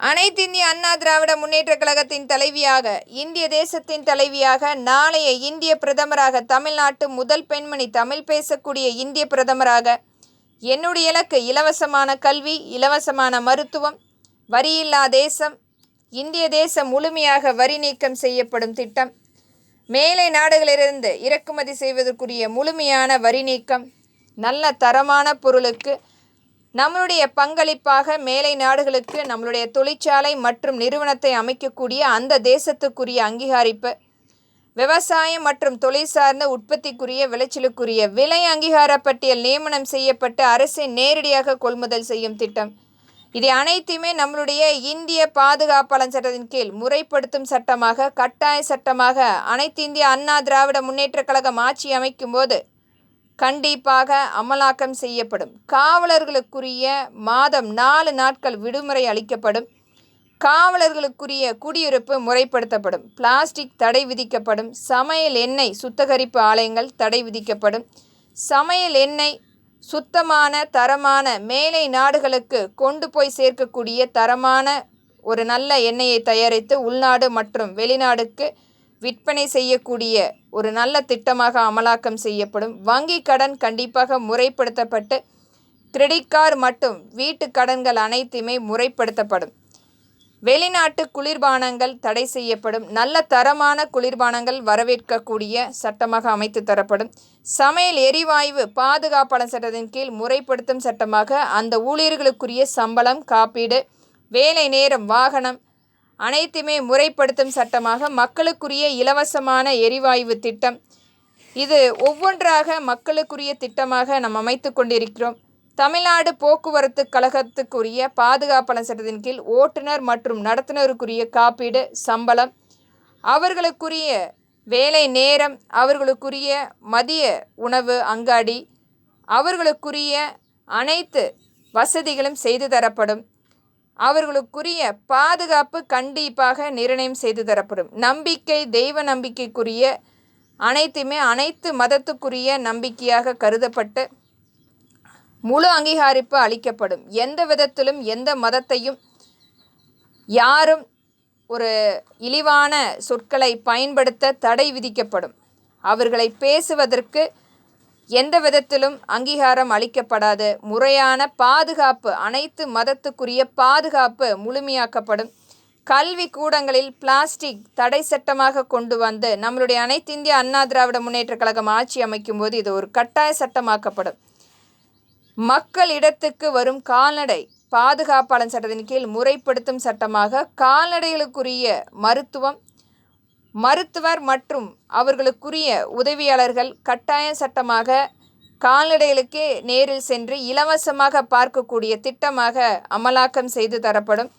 அனைத்திந்திய அண்ணா திராவிட முன்னேற்றக் கழகத்தின் தலைவியாக இந்திய தேசத்தின் தலைவியாக நாளைய இந்திய பிரதமராக தமிழ்நாட்டு முதல் பெண்மணி தமிழ் பேசக்கூடிய இந்திய பிரதமராக என்னுடைய இலக்கு இலவசமான கல்வி இலவசமான மருத்துவம் வரியில்லா தேசம் இந்திய தேசம் முழுமையாக வரி நீக்கம் செய்யப்படும் திட்டம் மேலை நாடுகளிலிருந்து இறக்குமதி செய்வதற்குரிய முழுமையான வரி நீக்கம் நல்ல தரமான பொருளுக்கு நம்மளுடைய பங்களிப்பாக மேலை நாடுகளுக்கு நம்மளுடைய தொழிற்சாலை மற்றும் நிறுவனத்தை அமைக்கக்கூடிய அந்த தேசத்துக்குரிய அங்கீகரிப்பு விவசாயம் மற்றும் தொழில் சார்ந்த உற்பத்திக்குரிய விளைச்சலுக்குரிய விலை அங்கீகார பட்டியல் நியமனம் செய்யப்பட்டு அரசை நேரடியாக கொள்முதல் செய்யும் திட்டம். இதை அனைத்துமே நம்மளுடைய இந்திய பாதுகாப்பாளன் சட்டத்தின் கீழ் முறைப்படுத்தும் சட்டமாக கட்டாய சட்டமாக அனைத்து இந்திய அண்ணா திராவிட முன்னேற்றக் கழகம் ஆட்சி அமைக்கும் போது கண்டிப்பாக அமலாக்கம் செய்யப்படும். காவலர்களுக்குரிய மாதம் நாலு நாட்கள் விடுமுறை அளிக்கப்படும். காவலர்களுக்குரிய குடியிருப்பு முறைப்படுத்தப்படும். பிளாஸ்டிக் தடை விதிக்கப்படும். சமையல் எண்ணெய் சுத்தகரிப்பு ஆலயங்கள் தடை விதிக்கப்படும். சமையல் எண்ணெய் சுத்தமான தரமான மேலை நாடுகளுக்கு கொண்டு போய் சேர்க்கக்கூடிய தரமான ஒரு நல்ல எண்ணெயை தயாரித்து உள்நாடு மற்றும் வெளிநாடுக்கு விற்பனை செய்யக்கூடிய ஒரு நல்ல திட்டமாக அமலாக்கம் செய்யப்படும். வங்கி கடன் கண்டிப்பாக முறைப்படுத்தப்பட்டு கிரெடிட் கார்டு மற்றும் வீட்டு கடன்கள் அனைத்துமே முறைப்படுத்தப்படும். வெளிநாட்டு குளிர்பானங்கள் தடை செய்யப்படும். நல்ல தரமான குளிர்பானங்கள் வரவேற்கக்கூடிய சட்டமாக அமைத்து தரப்படும். சமையல் எரிவாயு பாதுகாப்பாளர் சட்டத்தின் கீழ் முறைப்படுத்தும் சட்டமாக அந்த ஊழியர்களுக்குரிய சம்பளம் காப்பீடு வேலை நேரம் வாகனம் அனைத்துமே முறைப்படுத்தும் சட்டமாக மக்களுக்குரிய இலவசமான எரிவாயு திட்டம். இது ஒவ்வொன்றாக மக்களுக்குரிய திட்டமாக நாம் அமைத்து கொண்டிருக்கிறோம். தமிழ்நாடு போக்குவரத்து கழகத்துக்குரிய பாதுகாப்பாளர் சட்டத்தின் கீழ் ஓட்டுநர் மற்றும் நடத்துனருக்குரிய காப்பீடு சம்பளம் அவர்களுக்குரிய வேலை நேரம் அவர்களுக்குரிய மதிய உணவு அங்காடி அவர்களுக்குரிய அனைத்து வசதிகளும் செய்து தரப்படும். அவர்களுக்குரிய பாதுகாப்பு கண்டிப்பாக நிர்ணயம் செய்து தரப்படும். நம்பிக்கை தெய்வ நம்பிக்கைக்குரிய அனைத்துமே அனைத்து மதத்துக்குரிய நம்பிக்கையாக கருதப்பட்டு முழு அங்கீகரிப்பு அளிக்கப்படும். எந்த விதத்திலும் எந்த மதத்தையும் யாரும் ஒரு இழிவான சொற்களை பயன்படுத்த தடை விதிக்கப்படும். அவர்களை பேசுவதற்கு எந்த விதத்திலும் அங்கீகாரம் அளிக்கப்படாது. முறையான பாதுகாப்பு அனைத்து மதத்துக்குரிய பாதுகாப்பு முழுமையாக்கப்படும். கல்வி கூடங்களில் பிளாஸ்டிக் தடை சட்டமாக கொண்டு வந்து நம்மளுடைய அனைத்து இந்திய அண்ணா திராவிட முன்னேற்றக் கழகம் ஆட்சி அமைக்கும் போது இது ஒரு கட்டாய சட்டமாக்கப்படும். மக்கள் இடத்துக்கு வரும் கால்நடை பாதுகாப்பாளன் சட்டத்தின் கீழ் முறைப்படுத்தும் சட்டமாக கால்நடைகளுக்குரிய மருத்துவம் மருத்துவர் மற்றும் அவர்களுக்குரிய உதவியாளர்கள் கட்டாய சட்டமாக கால்நடைகளுக்கே நேரில் சென்று இலவசமாக பார்க்கக்கூடிய திட்டமாக அமலாக்கம் செய்து தரப்படும்.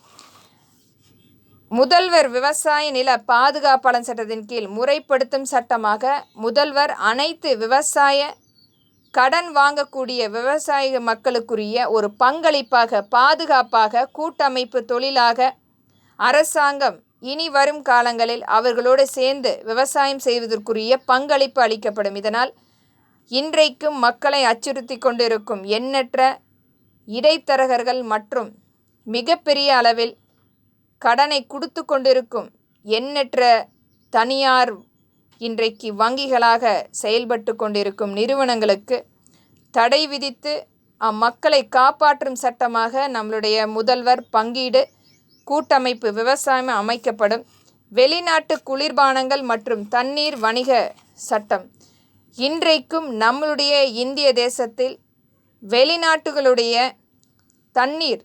முதல்வர் விவசாய நில பாதுகாப்பாளர் சட்டத்தின் கீழ் முறைப்படுத்தும் சட்டமாக முதல்வர் அனைத்து விவசாய கடன் வாங்கக்கூடிய விவசாய மக்களுக்குரிய ஒரு பங்களிப்பாக பாதுகாப்பாக கூட்டமைப்பு தொழிலாக அரசாங்கம் இனி வரும் காலங்களில் அவர்களோடு சேர்ந்து விவசாயம் செய்வதற்குரிய பங்களிப்பு அளிக்கப்படும். இதனால் இன்றைக்கும் மக்களை அச்சுறுத்தி கொண்டிருக்கும் எண்ணற்ற இடைத்தரகர்கள் மற்றும் மிகப்பெரிய அளவில் கடனை கொடுத்து கொண்டிருக்கும் எண்ணற்ற தனியார் இன்றைக்கு வங்கிகளாக செயல்பட்டு கொண்டிருக்கும் நிறுவனங்களுக்கு தடை விதித்து அம்மக்களை காப்பாற்றும் சட்டமாக நம்மளுடைய முதல்வர் பங்கீடு கூட்டமைப்பு விவசாயம் அமைக்கப்படும். வெளிநாட்டு குளிர்பானங்கள் மற்றும் தண்ணீர் வணிக சட்டம். இன்றைக்கும் நம்மளுடைய இந்திய தேசத்தில் வெளிநாட்டுகளுடைய தண்ணீர்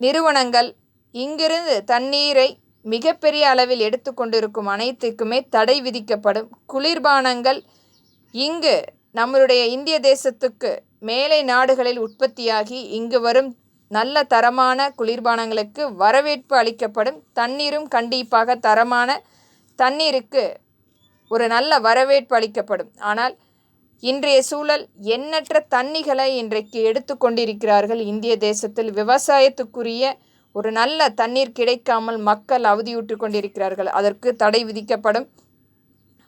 நிறுவனங்கள் இங்கிருந்து தண்ணீரை மிகப்பெரிய அளவில் எடுத்துக்கொண்டிருக்கும் அனைத்துக்குமே தடை விதிக்கப்படும். குளிர்பானங்கள் இங்கு நம்மளுடைய இந்திய தேசத்துக்கு மேலை நாடுகளில் உற்பத்தியாகி இங்கு வரும் நல்ல தரமான குளிர்பானங்களுக்கு வரவேற்பு அளிக்கப்படும் தண்ணீரும் கண்டிப்பாக தரமான தண்ணீருக்கு ஒரு நல்ல வரவேற்பு அளிக்கப்படும். ஆனால் இன்றைய சூழல் எண்ணற்ற தண்ணிகளை இன்றைக்கு எடுத்துக்கொண்டிருக்கிறார்கள் இந்திய தேசத்தில் விவசாயத்துக்குரிய ஒரு நல்ல தண்ணீர் கிடைக்காமல் மக்கள் அவதியுற்று கொண்டிருக்கிறார்கள். அதற்கு தடை விதிக்கப்படும்.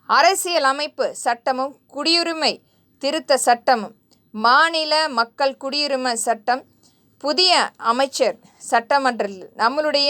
அரசியல் அமைப்பு சட்டமும் குடியுரிமை திருத்த சட்டமும் மாநில மக்கள் குடியுரிமை சட்டம் புதிய அமைச்சர் சட்டமன்றத்தில் நம்மளுடைய